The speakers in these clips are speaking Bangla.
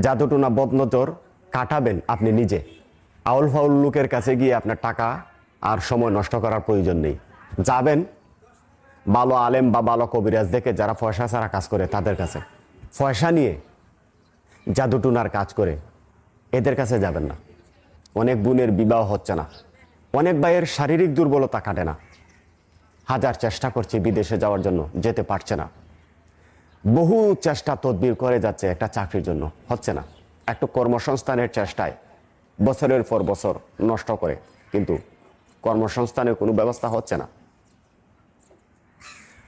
জাদুটুনা বদনজর কাটাবেন আপনি নিজে। আউল ফাউল লোকের কাছে গিয়ে আপনার টাকা আর সময় নষ্ট করার প্রয়োজন নেই। যাবেন ভালো আলেম বা ভালো কবিরাজ দেখে যারা পয়সা ছাড়া কাজ করে তাদের কাছে। পয়সা নিয়ে জাদুটুনার কাজ করে এদের কাছে যাবেন না। অনেক বোনের বিবাহ হচ্ছে না। অনেক ভাইয়ের শারীরিক দুর্বলতা কাটে না। হাজার চেষ্টা করছে বিদেশে যাওয়ার জন্য, যেতে পারছে না। বহু চেষ্টা তদবির করে যাচ্ছে একটা চাকরির জন্য। হচ্ছে না। একটু কর্মসংস্থানের চেষ্টায় বছরের পর বছর নষ্ট করে। কিন্তু কর্মসংস্থানের কোনো ব্যবস্থা হচ্ছে না।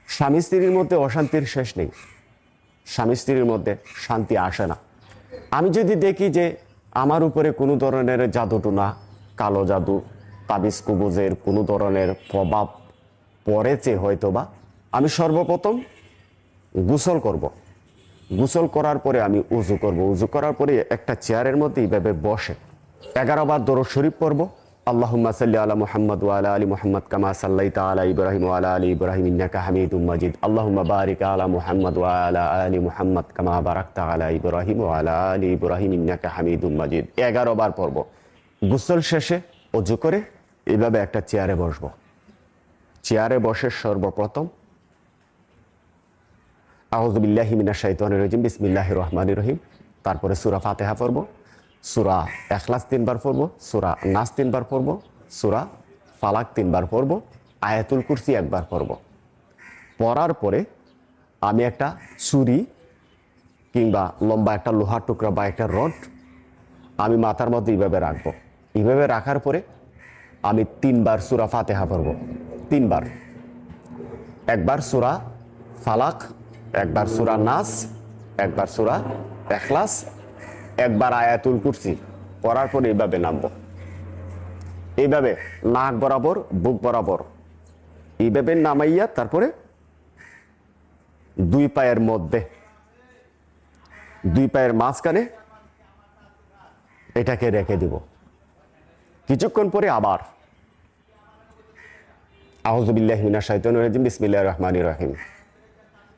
স্বামী স্ত্রীর মধ্যে অশান্তির শেষ নেই। স্বামী স্ত্রীর মধ্যে শান্তি আসে না। আমি যদি দেখি যে আমার উপরে কোনো ধরনের জাদুটুনা, কালো জাদু, তাবিজ কুবুজের কোনো ধরনের প্রভাব পড়েছে হয়তো বা আমি সর্বপ্রথম গোসল করব। গোসল করার পরে আমি উজু করব। উজু করার পরে একটা চেয়ারের মধ্যে এইভাবে বসে। এগারো বার শরীফ পড়ব। আল্লাহুম্মা সাল্লি আলা মুহাম্মদ ওয়া আলা মুহাম্মদ কামা সাল্লাইতা আলা ইব্রাহিম ওয়া আলা ইব্রাহিম ইন্নাকা হামিদুম মাজিদ। আল্লাহুম্মা বারিক আলা মুহাম্মদ ওয়া আলা মুহাম্মদ কামা বারাকতা আলা ইব্রাহিম ওয়া আলা আলি ইব্রাহিম ইন্নাকা হামিদুম মাজিদ। এগারো বার পড়ব। গোসল শেষে অজু করে এইভাবে একটা চেয়ারে বসবো। চেয়ারে বসে সর্বপ্রথম আহজবিল্লাহ মিনা শাইতান রহিম বিসমিল্লাহ রহমান রহিম। তারপরে সুরা ফাতেহা পড়ব, সুরা এখলাস তিনবার পড়ব, সুরা নাস তিনবার পড়ব, সুরা ফালাক তিনবার পড়ব, আয়াতুল কুরসি একবার পড়ব। পড়ার পরে আমি একটা ছুরি কিংবা লম্বা একটা লোহার টুকরা বা একটা রড আমি মাথার মধ্যে এইভাবে রাখব। এইভাবে রাখার পরে আমি তিনবার সুরা ফাতেহা পড়ব। তিনবার। একবার সুরা ফালাক একবার সুরা নাস, একবার সুরা এখলাস, একবার আয়াতুল কুরসি। পড়ার পর এইভাবে নামবো। এইভাবে নাক বরাবর, বুক বরাবর। এইভাবে নামাইয়া তারপরে দুই পায়ের মধ্যে, দুই পায়ের মাঝখানে এটাকে রেখে দিব। কিছুক্ষণ পরে আবার। আহজুবিল্লাহ মিনা শাইতান রাজিম বিসমিল্লাহ রহমান রাহিম।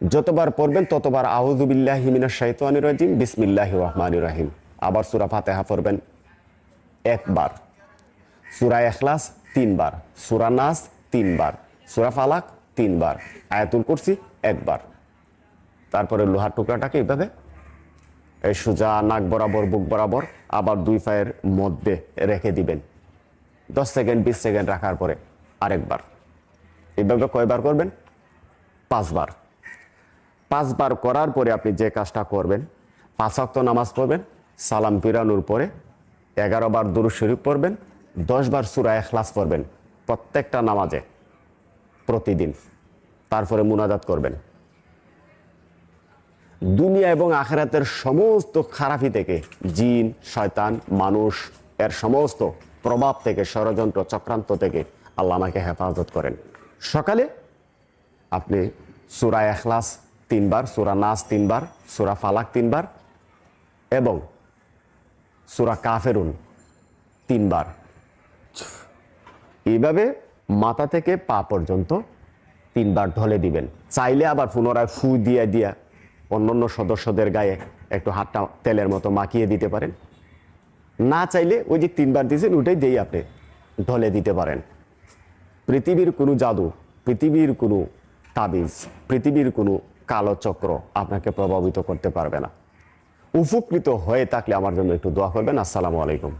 যতবার পড়বেন, ততবার আহজুবিল্লাহ মিনা শাইতান রাজিম। বিসমিল্লাহ রহমান রাহিম। আবার সুরা ফাতেহা পড়বেন একবার। সুরা এখলাস তিনবার। সুরা নাস তিনবার। সুরা ফালাক তিনবার। আয়াতুল কুরসি একবার। তারপরে লোহার টুকরাটাকে এইভাবে এই সোজা, নাক বরাবর, বুক বরাবর আবার দুই পায়ের মধ্যে রেখে দিবেন। দশ সেকেন্ড, বিশ সেকেন্ড রাখার পরে আরেকবার। এইভাবে কয়বার করবেন? পাঁচবার। পাঁচবার করার পরে আপনি যে কাজটা করবেন, পাঁচ অক্ত নামাজ পড়বেন, সালাম পিরানোর পরে এগারো বার দুরু শরীফ পড়বেন দশ বার সুরা এখলাস পড়বেন প্রত্যেকটা নামাজে প্রতিদিন। তারপরে মুনাজাত করবেন। দুনিয়া এবং আখেরাতের সমস্ত খারাপি থেকে জিন, শয়তান, মানুষ, এর সমস্ত প্রভাব থেকে, ষড়যন্ত্র, চক্রান্ত থেকে আল্লাহ আমাকে হেফাজত করেন। সকালে আপনি সুরা এখলাস তিনবার, সুরা নাস তিনবার, সুরা ফালাক তিনবার এবং সুরা কাফেরুন তিনবার। এইভাবে মাথা থেকে পা পর্যন্ত তিনবার ঢলে দিবেন। চাইলে আবার পুনরায় ফু দিয়ে দিয়া অন্যান্য সদস্যদের গায়ে একটু হাতটা তেলের মতো মাখিয়ে দিতে পারেন। না চাইলে ওই যে তিনবার দিয়েছেন, ওটাই দিয়েই আপনি ঢলে দিতে পারেন। পৃথিবীর কোনো জাদু, পৃথিবীর কোনো তাবিজ, পৃথিবীর কোনো কালো চক্র আপনাকে প্রভাবিত করতে পারবে না। উপকৃত হয়ে থাকলে আমার জন্য একটু দোয়া করবেন। আসসালামু আলাইকুম।